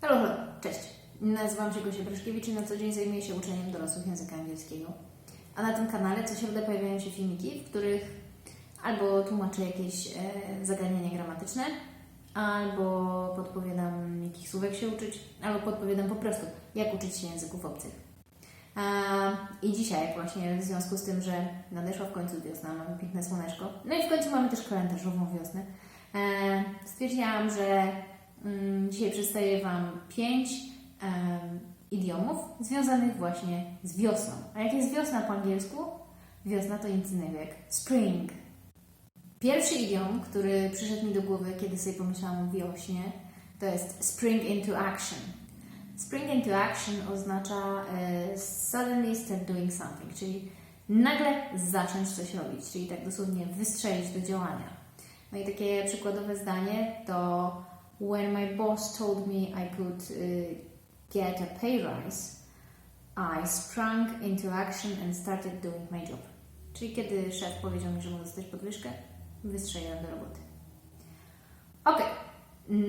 Halo, halo, cześć. Nazywam się Gosia Breszkiewicz i na co dzień zajmuję się uczeniem dorosłych języka angielskiego. A na tym kanale co środę pojawiają się filmiki, w których albo tłumaczę jakieś e, zagadnienia gramatyczne, albo podpowiadam jakich słówek się uczyć, albo podpowiadam po prostu jak uczyć się języków obcych. I dzisiaj właśnie w związku z tym, że nadeszła w końcu wiosna, mamy piękne słoneczko, no i w końcu mamy też kalendarzową wiosnę, e, stwierdziłam, że dzisiaj przedstawię Wam pięć idiomów związanych właśnie z wiosną. A jak jest wiosna po angielsku? Wiosna to nic innego jak spring. Pierwszy idiom, który przyszedł mi do głowy, kiedy sobie pomyślałam o wiośnie, to jest spring into action. Spring into action oznacza e, suddenly start doing something, czyli nagle zacząć coś robić, czyli tak dosłownie wystrzelić do działania. No i takie przykładowe zdanie to When my boss told me I could y, get a pay rise, I sprung into action and started doing my job. Czyli kiedy szef powiedział mi, że mogę dostać podwyżkę, wystrzeliłem do roboty. Ok.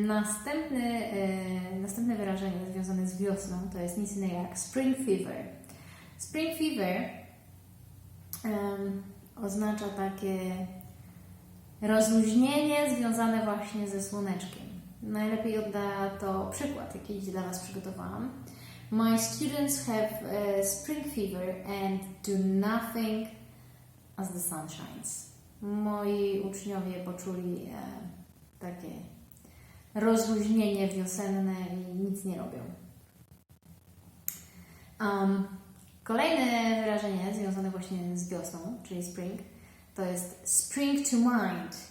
Następny, e, następne wyrażenie związane z wiosną to jest nic innego jak spring fever. Spring fever em, oznacza takie rozluźnienie związane właśnie ze słoneczkiem. Najlepiej odda to przykład, jaki dla Was przygotowałam. My students have uh, spring fever and do nothing as the sun shines. Moi uczniowie poczuli e, takie rozluźnienie wiosenne i nic nie robią. Um, kolejne wyrażenie związane właśnie z wiosną, czyli spring, to jest spring to mind.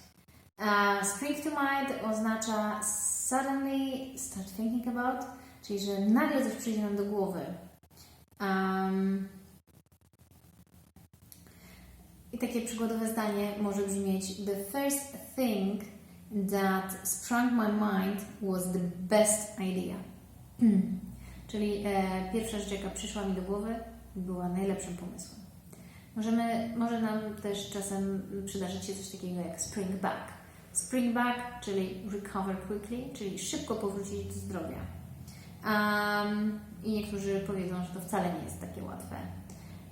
Spring to mind oznacza suddenly start thinking about, czyli że nagle coś przyjdzie nam do głowy. Um, I takie przykładowe zdanie może brzmieć The first thing that sprung my mind was the best idea. Czyli e, pierwsza rzecz, jaka przyszła mi do głowy, była najlepszym pomysłem. Możemy, może nam też czasem przydarzyć się coś takiego jak spring back. Spring back, czyli recover quickly, czyli szybko powrócić do zdrowia. Um, I niektórzy powiedzą, że to wcale nie jest takie łatwe.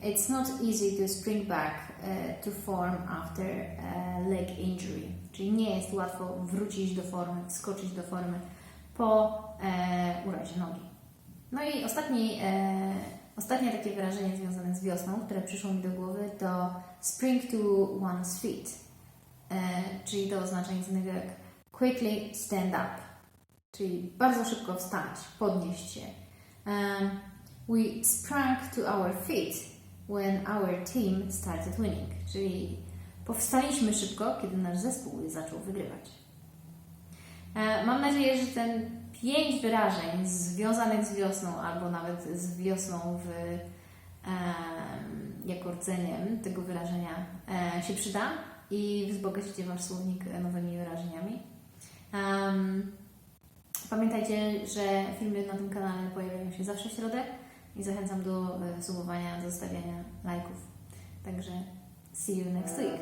It's not easy to spring back uh, to form after a leg injury. Czyli nie jest łatwo wrócić do formy, skoczyć do formy po e, urazie nogi. No i ostatni, e, ostatnie takie wyrażenie związane z wiosną, które przyszło mi do głowy, to spring to one's feet. Czyli oznacza nic innego jak quickly stand up. Czyli bardzo szybko wstać, podnieść się. Um, we sprang to our feet when our team started winning. Czyli powstaliśmy szybko, kiedy nasz zespół zaczął wygrywać. E, Mam nadzieję, że ten pięć wyrażeń związanych z wiosną, albo nawet z wiosną w, jako rdzeniem tego wyrażenia e, się przyda i wzbogacicie Wasz słownik nowymi wyrażeniami. Em, Pamiętajcie, że filmy na tym kanale pojawiają się zawsze w środę i zachęcam do e, subowania, zostawiania lajków. Także see you next week.